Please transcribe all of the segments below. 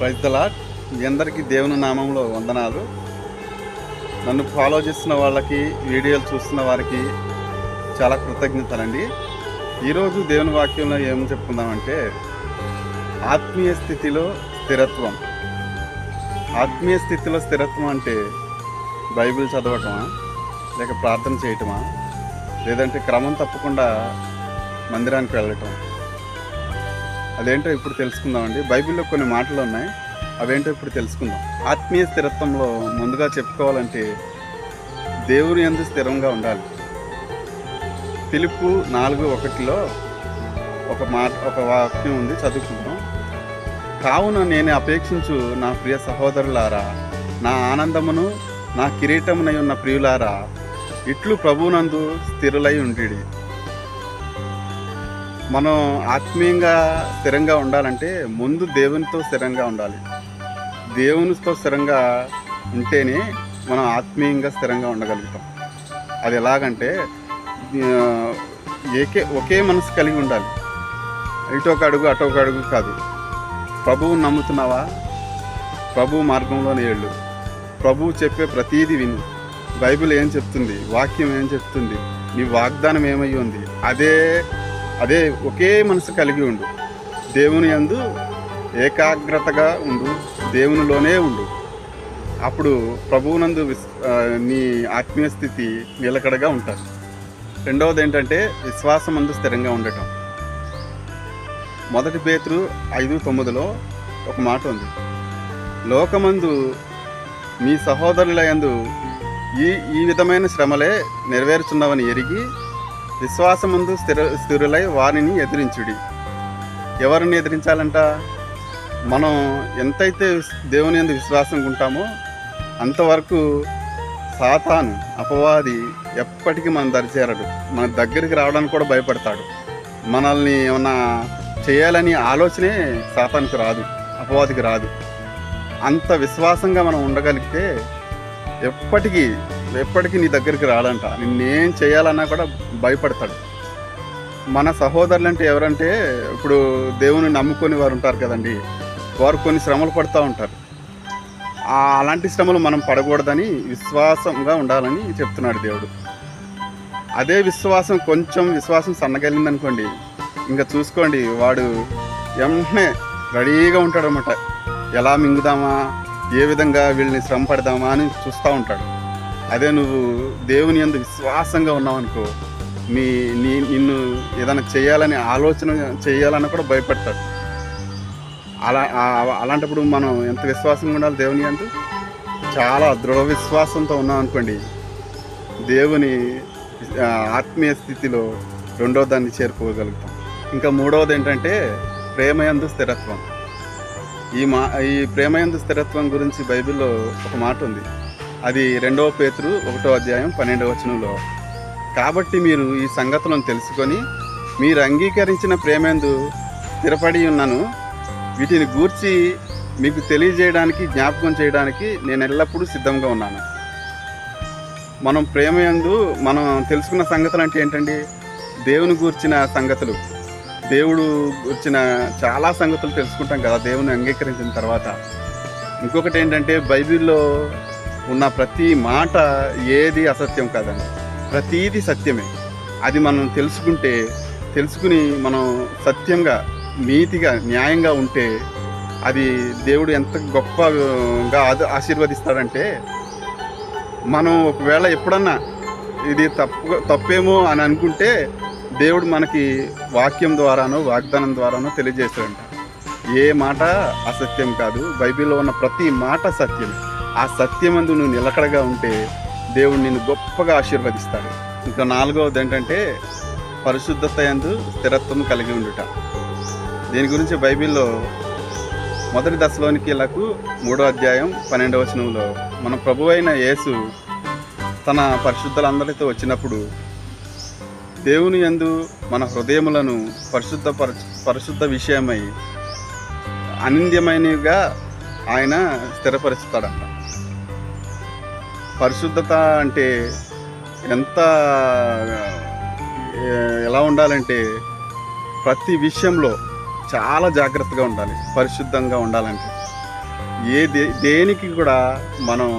ప్రైజ్దలా మీ అందరికీ దేవుని నామంలో వందనాలు. నన్ను ఫాలో చేస్తున్న వాళ్ళకి వీడియోలు చూస్తున్న వారికి చాలా కృతజ్ఞతలండి. ఈరోజు దేవుని వాక్యంలో ఏం చెప్పుకుందామంటే ఆత్మీయ స్థితిలో స్థిరత్వం. ఆత్మీయ స్థితిలో స్థిరత్వం అంటే బైబిల్ చదవటమా లేక ప్రార్థన చేయటమా లేదంటే క్రమం తప్పకుండా మందిరానికి వెళ్ళటం అదేంటో ఇప్పుడు తెలుసుకుందామండి. బైబిల్లో కొన్ని మాటలు ఉన్నాయి. అవేంటో ఇప్పుడు తెలుసుకుందాం. ఆత్మీయ స్థిరత్వంలో ముందుగా చెప్పుకోవాలంటే దేవుని ఎందు స్థిరంగా ఉండాలి. పిలుపు నాలుగు ఒకటిలో ఒక మాట ఒక వాక్యం ఉంది. చదువుకుందాం. కావున నేను అపేక్షించు నా ప్రియ సహోదరులారా నా ఆనందమును నా కిరీటమునై ఉన్న ప్రియులారా ఇట్లు ప్రభువునందు స్థిరులై ఉండిడి. మనం ఆత్మీయంగా స్థిరంగా ఉండాలంటే ముందు దేవునితో స్థిరంగా ఉండాలి. దేవునితో స్థిరంగా ఉంటేనే మనం ఆత్మీయంగా స్థిరంగా ఉండగలుగుతాం. అది ఎలాగంటే ఏకే ఒకే మనసు కలిగి ఉండాలి. ఇటు ఒక అడుగు అటు ఒక అడుగు కాదు. ప్రభువు నమ్ముతున్నావా? ప్రభు మార్గంలోనే ఏళ్ళు ప్రభువు చెప్పే ప్రతీది విని. బైబిల్ ఏం చెప్తుంది? వాక్యం ఏం చెప్తుంది? నీ వాగ్దానం ఏమై ఉంది? అదే అదే ఒకే మనసు కలిగి ఉండు. దేవుని యందు ఏకాగ్రతగా ఉండు. దేవునిలోనే ఉండు. అప్పుడు ప్రభువునందు విస్ నీ ఆత్మీయ స్థితి నిలకడగా ఉంటుంది రెండవది ఏంటంటే విశ్వాసం అందు స్థిరంగా ఉండటం. మొదటి పేతురు ఐదు తొమ్మిదిలో ఒక మాట ఉంది. లోకమందు మీ సహోదరుల యందు ఈ ఈ విధమైన శ్రమలే నెరవేరుచున్నవని ఎరిగి విశ్వాసముందు స్థిర స్థిరులై వారిని ఎదిరించుడి. ఎవరిని ఎదిరించాలంట? మనం ఎంతైతే దేవుని యందు విశ్వాసం ఉంటామో అంతవరకు సాతాను అపవాది ఎప్పటికీ మనం దరిచేరడు మన దగ్గరికి రావడానికి కూడా భయపడతాడు. మనల్ని ఏమన్నా చేయాలని ఆలోచనే సాతానికి రాదు అపవాదికి రాదు. అంత విశ్వాసంగా మనం ఉండగలిగితే ఎప్పటికీ ఎప్పటికీ నీ దగ్గరికి రాడంట. నిన్నేం చేయాలన్నా కూడా భయపడతాడు. మన సహోదరులు అంటే ఎవరంటే ఇప్పుడు దేవుని నమ్ముకొని వారు ఉంటారు కదండి. వారు కొన్ని శ్రమలు పడుతూ ఉంటారు. అలాంటి శ్రమలు మనం పడకూడదని విశ్వాసంగా ఉండాలని చెప్తున్నాడు దేవుడు. అదే విశ్వాసం కొంచెం విశ్వాసం సన్నగలింది అనుకోండి ఇంకా చూసుకోండి వాడు వెంటనే రెడీగా ఉంటాడనమాట. ఎలా మింగుదామా? ఏ విధంగా వీళ్ళని శ్రమ పడదామా అని చూస్తూ ఉంటాడు. అదే నువ్వు దేవుని ఎందు విశ్వాసంగా ఉన్నావు అనుకో నీ నీ నిన్ను ఏదైనా చేయాలని ఆలోచన చేయాలని కూడా భయపడతాడు. అలా అలాంటప్పుడు మనం ఎంత విశ్వాసంగా ఉండాలి దేవుని అంటూ చాలా దృఢ విశ్వాసంతో ఉన్నాం అనుకోండి. దేవుని ఆత్మీయ స్థితిలో రెండో దాన్ని చేరుకోగలుగుతాం. ఇంకా మూడవది ఏంటంటే ప్రేమయందు స్థిరత్వం. ఈ మా ఈ ప్రేమయందు స్థిరత్వం గురించి బైబిల్లో ఒక మాట ఉంది. అది రెండవ పేతురు ఒకటో అధ్యాయం పన్నెండవ వచనంలో కాబట్టి మీరు ఈ సంగతులను తెలుసుకొని మీరు అంగీకరించిన ప్రేమేందు స్థిరపడి ఉన్నాను వీటిని గూర్చి మీకు తెలియజేయడానికి జ్ఞాపకం చేయడానికి నేను ఎల్లప్పుడూ సిద్ధంగా ఉన్నాను. మనం ప్రేమయందు మనం తెలుసుకున్న సంగతులు అంటే ఏంటండి? దేవుని గూర్చిన సంగతులు. దేవుడు వచ్చిన చాలా సంగతులు తెలుసుకుంటాం కదా దేవుని అంగీకరించిన తర్వాత. ఇంకొకటి ఏంటంటే బైబిల్లో ఉన్న ప్రతి మాట ఏది అసత్యం కాదండి. ప్రతీది సత్యమే. అది మనం తెలుసుకుంటే తెలుసుకుని మనం సత్యంగా నీతిగా న్యాయంగా ఉంటే అది దేవుడు ఎంత గొప్పగా ఆశీర్వదిస్తాడంటే మనం ఒకవేళ ఎప్పుడన్నా ఇది తప్పు తప్పేమో అని అనుకుంటే దేవుడు మనకి వాక్యం ద్వారానో వాగ్దానం ద్వారానో తెలియజేస్తాడంట ఏ మాట అసత్యం కాదు బైబిల్లో ఉన్న ప్రతి మాట సత్యం ఆ సత్యమందు నువ్వు నిలకడగా ఉంటే దేవుడు నిన్ను గొప్పగా ఆశీర్వదిస్తాడు. ఇంకా నాలుగవది ఏంటంటే పరిశుద్ధత ఎందు స్థిరత్వం కలిగి ఉండుట. దీని గురించి బైబిల్లో మొదటి దశలోనికిలకు మూడో అధ్యాయం పన్నెండవ వచనంలో మన ప్రభు అయిన యేసు తన పరిశుద్ధులందరితో వచ్చినప్పుడు దేవుని యందు మన హృదయములను పరిశుద్ధ పరిశుద్ధ విషయమై అనింద్యమైనవిగా ఆయన స్థిరపరుస్తాడంట. పరిశుద్ధత అంటే ఎంత ఎలా ఉండాలంటే ప్రతి విషయంలో చాలా జాగ్రత్తగా ఉండాలి పరిశుద్ధంగా ఉండాలంటే. ఏ దే దేనికి కూడా మనం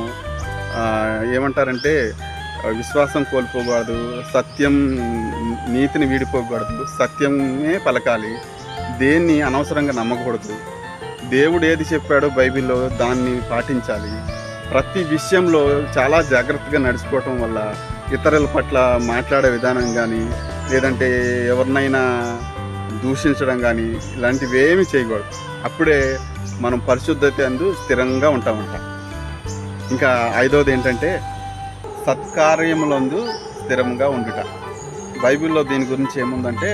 ఏమంటారంటే విశ్వాసం కోల్పోకూడదు సత్యం నీతిని వీడిపోకూడదు సత్యమే పలకాలి దేన్ని అనవసరంగా నమ్మకూడదు. దేవుడు ఏది చెప్పాడో బైబిల్లో దాన్ని పాటించాలి. ప్రతి విషయంలో చాలా జాగ్రత్తగా నడుచుకోవటం వల్ల ఇతరుల పట్ల మాట్లాడే విధానం కానీ లేదంటే ఎవరినైనా దూషించడం కానీ ఇలాంటివి ఏమి చేయకూడదు. అప్పుడే మనం పరిశుద్ధత అందు స్థిరంగా ఉంటామంట ఇంకా ఐదవది ఏంటంటే సత్కార్యములందు స్థిరంగా ఉండుట. బైబిల్లో దీని గురించి ఏముందంటే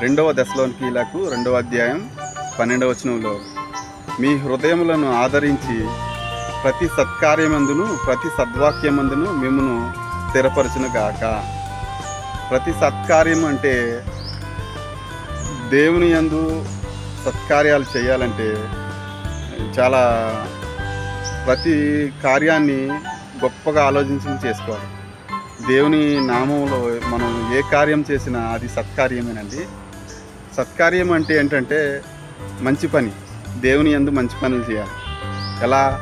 రెండవ దశలోని కీలకు రెండవ అధ్యాయం పన్నెండవ వచనంలో మీ హృదయములను ఆదరించి ప్రతి సత్కార్యమందును ప్రతి సద్వాక్యమందును మిమ్మను స్థిరపరచును గాక ప్రతి సత్కార్యం అంటే దేవుని యందు సత్కార్యాలు చేయాలంటే చాలా ప్రతి కార్యాన్ని గొప్పగా ఆలోచించి చేసుకోవాలి. దేవుని నామంలో మనం ఏ కార్యం చేసినా అది సత్కార్యమేనండి. సత్కార్యం అంటే ఏంటంటే మంచి పని. దేవుని యందు మంచి పనులు చేయాలి. ఎలా?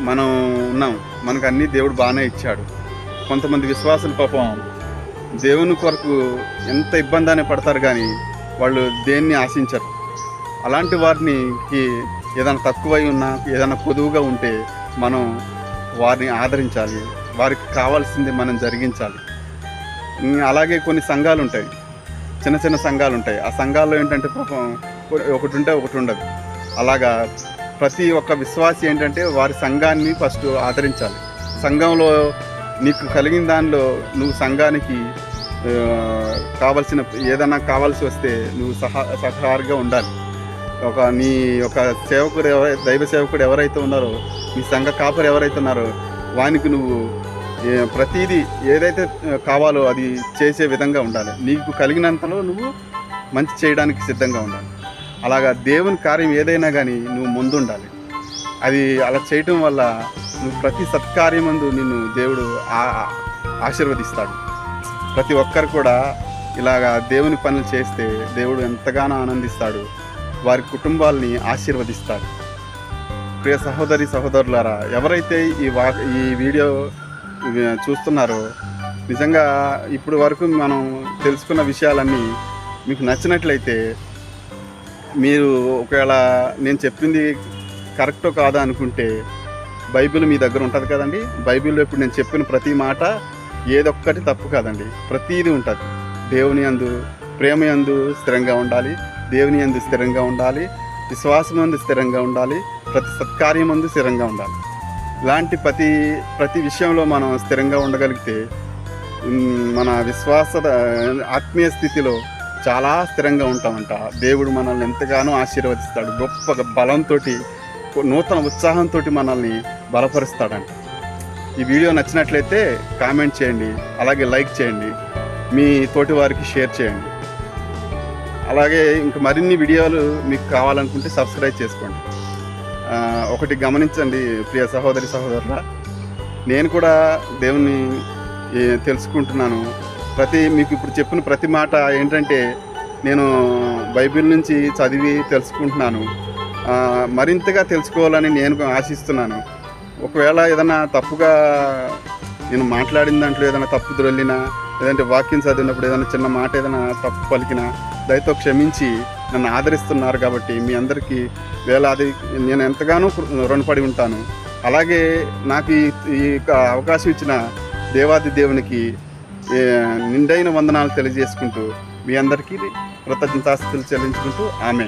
మనం ఉన్నాం. మనకు అన్నీ దేవుడు బాగానే ఇచ్చాడు. కొంతమంది విశ్వాసులు పాపం దేవుని కొరకు ఎంత ఇబ్బంది అని పడతారు కానీ వాళ్ళు దేన్ని ఆశించరు. అలాంటి వారిని ఏదైనా తక్కువై ఉన్నా ఏదైనా పొదువుగా ఉంటే మనం వారిని ఆదరించాలి. వారికి కావాల్సింది మనం జరిగించాలి. అలాగే కొన్ని సంఘాలు ఉంటాయి చిన్న చిన్న సంఘాలు ఉంటాయి ఆ సంఘాల్లో ఏంటంటే పాపం ఒకటి ఉంటే ఒకటి ఉండదు. అలాగా ప్రతి ఒక్క విశ్వాసి ఏంటంటే వారి సంఘాన్ని ఫస్ట్ ఆదరించాలి. సంఘంలో నీకు కలిగిన దానిలో నువ్వు సంఘానికి కావలసిన ఏదైనా కావాల్సి వస్తే నువ్వు సహా సహకారిగా ఉండాలి. ఒక నీ యొక్క సేవకుడు ఎవరై దైవ సేవకుడు ఎవరైతే ఉన్నారో నీ సంఘ కాపర్ ఎవరైతే ఉన్నారో వానికి నువ్వు ప్రతిదీ ఏదైతే కావాలో అది చేసే విధంగా ఉండాలి. నీకు కలిగినంతలో నువ్వు మంచి చేయడానికి సిద్ధంగా ఉండాలి. అలాగా దేవుని కార్యం ఏదైనా కానీ నువ్వు ముందుండాలి. అది అలా చేయటం వల్ల నువ్వు ప్రతి సత్కార్యమందు నిన్ను దేవుడు ఆశీర్వదిస్తాడు. ప్రతి ఒక్కరు కూడా ఇలాగా దేవుని పనులు చేస్తే దేవుడు ఎంతగానో ఆనందిస్తాడు. వారి కుటుంబాల్ని ఆశీర్వదిస్తాడు. ప్రియ సహోదరి సహోదరులారా ఎవరైతే ఈ వా ఈ వీడియో చూస్తున్నారో నిజంగా ఇప్పుడు వరకు మనం తెలుసుకున్న విషయాలన్నీ మీకు నచ్చినట్లయితే మీరు ఒకవేళ నేను చెప్పింది కరెక్టో కాదా అనుకుంటే బైబిల్ మీ దగ్గర ఉంటుంది కదండి. బైబిల్లో ఇప్పుడు నేను చెప్పిన ప్రతి మాట ఏదొక్కటి తప్పు కాదండి. ప్రతీది ఉంటుంది. దేవుని అందు ప్రేమ యందు స్థిరంగా ఉండాలి. దేవుని యందు స్థిరంగా ఉండాలి. విశ్వాసం అందు స్థిరంగా ఉండాలి. ప్రతి సత్కార్యం అందు స్థిరంగా ఉండాలి. ఇలాంటి ప్రతి ప్రతి విషయంలో మనం స్థిరంగా ఉండగలిగితే మన విశ్వాస ఆత్మీయ స్థితిలో చాలా స్థిరంగా ఉంటామంట. దేవుడు మనల్ని ఎంతగానో ఆశీర్వదిస్తాడు. గొప్ప బలంతో నూతన ఉత్సాహంతో మనల్ని బలపరుస్తాడంట. ఈ వీడియో నచ్చినట్లయితే కామెంట్ చేయండి అలాగే లైక్ చేయండి మీ తోటి వారికి షేర్ చేయండి. అలాగే ఇంక మరిన్ని వీడియోలు మీకు కావాలనుకుంటే సబ్స్క్రైబ్ చేసుకోండి. ఒకటి గమనించండి ప్రియ సహోదరి సహోదరుల నేను కూడా దేవుణ్ణి తెలుసుకుంటున్నాను. ప్రతి మీకు ఇప్పుడు చెప్పిన ప్రతి మాట ఏంటంటే నేను బైబిల్ నుంచి చదివి తెలుసుకుంటున్నాను. మరింతగా తెలుసుకోవాలని నేను ఆశిస్తున్నాను. ఒకవేళ ఏదైనా తప్పుగా నేను మాట్లాడిన దాంట్లో ఏదైనా తప్పు దొల్లినా లేదంటే వాక్యం చదివినప్పుడు ఏదైనా చిన్న మాట ఏదైనా తప్పు పలికినా దయతో క్షమించి నన్ను ఆదరిస్తున్నారు కాబట్టి మీ అందరికీ వేలాది నేను ఎంతగానో రుణపడి ఉంటాను. అలాగే నాకు ఈ ఈ యొక్క అవకాశం ఇచ్చిన దేవాది దేవునికి నిండైన వందనాలు తెలియజేసుకుంటూ మీ అందరికీ కృతజ్ఞతాస్తులు చెల్లించుకుంటూ ఆమె